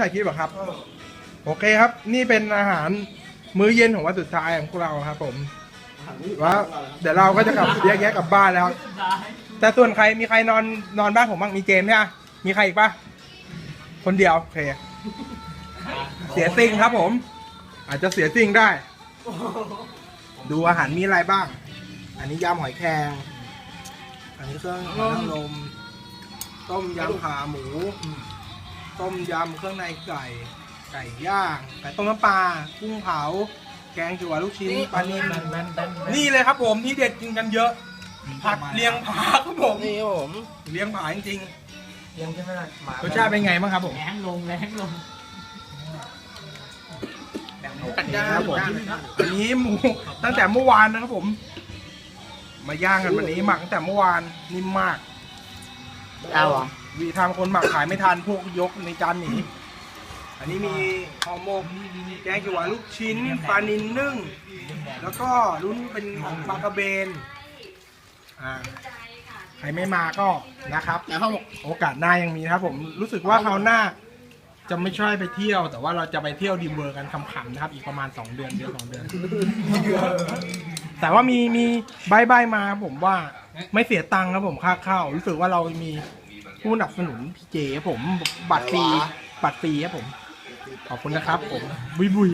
ถ่ายคลิปเหรอครับ โอเคครับ นี่เป็นอาหารมื้อเย็นของวันสุดท้ายของพวกเราครับผมว่าเดี๋ยวเราก็จะกลับแยกแยกกลับบ้านแล้ว แต่ส่วนใครมีใครนอนนอนบ้านผมบ้างมีเจมส์ใช่ไหมมีใครอีกปะคนเดียวโอเคเสียสิ่งครับผม อาจจะเสียสิ่งได้ ดูอาหารมีอะไรบ้าง อันนี้ยำหอยแครงอันนี้เครื่องหอยนางรมต้มยำขาหมู ต้มยำเครื่องในไก่ ไก่ย่างไก่ต้มน้ำปลากุ้งเผา แกงจั่วลูกชิ้นปลานิ่มนี่เลยครับผมที่เด็ดกินกันเยอะ ผัดเลียงผาครับผมนี่ครับผมเลียงผาจริงยังใช่ไหมล่ะหมาๆรสชาติเป็นไงบ้างครับผม แรงลงแรงลงกัดย่างครับผม อันนี้หมูตั้งแต่เมื่อวานนะครับผม มาย่างกันวันนี้หมักตั้งแต่เมื่อวานนิ่มมาก เอาเหรอ วีทางคนหมักขายไม่ทันพวกยกในจานหนีอันนี้มีห่อหมกแกงเขียวหวานลูกชิ้นปลานินนึ่ง แล้วก็รุ่นเป็นปลากระเบนอ่าใครไม่มาก็นะครับในห้องโอกาสหน้ายังมีนะครับ ผมรู้สึกว่าคราวหน้าจะไม่ช่วยไปเที่ยว แต่ว่าเราจะไปเที่ยวดีมเวอร์กันคำๆนะครับ อีกประมาณ 2 เดือนเดือนสองเดือน แต่ว่ามีมีใบใบายมาผมว่าไม่เสียตังค์ครับผมค่าเข้า รู้สึกว่าเรามี ผู้สนับสนุนพี่เจครับผม บัตรฟรี บัตรฟรีครับผม ขอบคุณนะครับผมบุยบุย